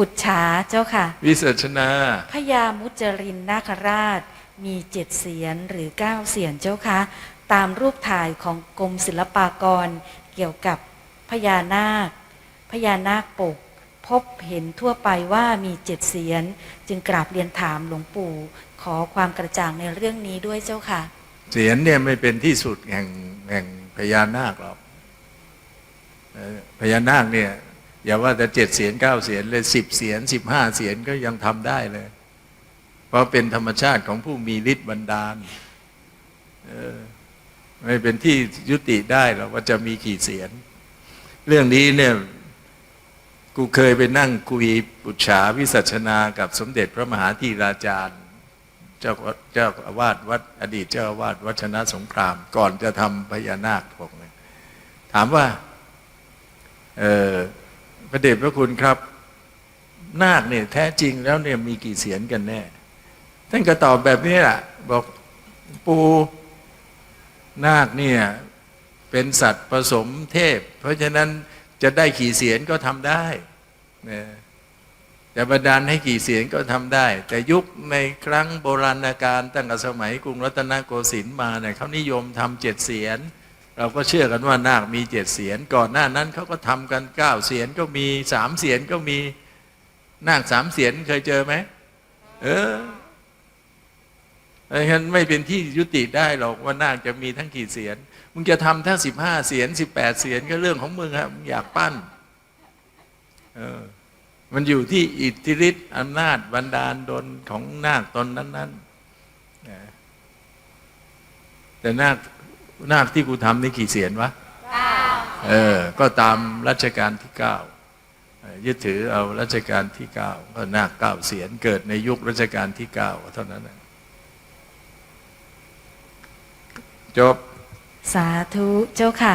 ปุจฉาเจ้าค่ะ วิสัชนาพญามุจรินนาคราชมีเจ็ดเสียนหรือเก้าเสียนเจ้าคะตามรูปถ่ายของกรมศิลปากรเกี่ยวกับพญานาค พญานาคปก พบเห็นทั่วไปว่ามีเจ็ดเสียน จึงกราบเรียนถามหลวงปู่ ขอความกระจ่างในเรื่องนี้ด้วยเจ้าค่ะ เสียนเนี่ยไม่เป็นที่สุดแห่งแห่งพญานาคหรอกเอ่อพญานาคเนี่ย อย่าว่าแต่เจ็ดเสียนเก้าเสียนเลยสิบเสียนสิบห้าเสียนก็ยังทำได้เลย เพราะเป็นธรรมชาติของผู้มีฤทธิ์บันดาลเออไม่เป็นที่ยุติได้หรอกว่าจะมีกี่เสียน เรื่องนี้เนี่ยกูเคยไปนั่งคุยปุจฉาวิสัชนากับสมเด็จพระมหาธีราจารย์เจ้าเจ้าอาวาสวัด อดีตเจ้าอาวาสวัชนะสงคราม ก่อนจะทำพญานาคพวกนี้ถามว่า เออ พระเดชพระคุณครับ นาคเนี่ยแท้จริงแล้วเนี่ยมีกี่เสียนกันแน่ ท่านก็ตอบแบบนี้แหละบอกปูนาคเนี่ยเป็นสัตว์ผสมเทพ เพราะฉะนั้นจะได้ขี่เสียนก็ทำได้นะจะบันดาลให้กี่เสียนก็ทำได้ แต่ยุคในครั้งโบราณกาลตั้งแต่สมัยกรุงรัตนโกสินทร์มาเนี่ยเขานิยมทำเจ็ดเสียน เราก็เชื่อกันว่านาคมีเจ็ดเสียนก่อนหน้านั้นเขาก็ทำกันเก้าเสียนก็มีสามเสียนก็มีนาคสามเสียนเคยเจอไหมเออเพราะฉะนั้นไม่เป็นที่ยุติได้หรอกว่านาคจะมีทั้งกี่เสียนมึงจะทำทั้งสิบห้าเสียนสิบแปดเสียนก็เรื่องของมึงครับมึงอยากปั้นเออมันอยู่ที่อิทธิฤทธิ์อำนาจบันดาลดลของนาคตนนั้นๆนแต่นาค หน้าที่กูทำนี่กี่เสียนวะเออ ก็ตามรัชกาลที่เก้ายึดถือเอารัชกาลที่เก้าก็นาคเก้าเสียนเกิดในยุครัชกาลที่เก้าเท่านั้นจบ สาธุเจ้าค่ะ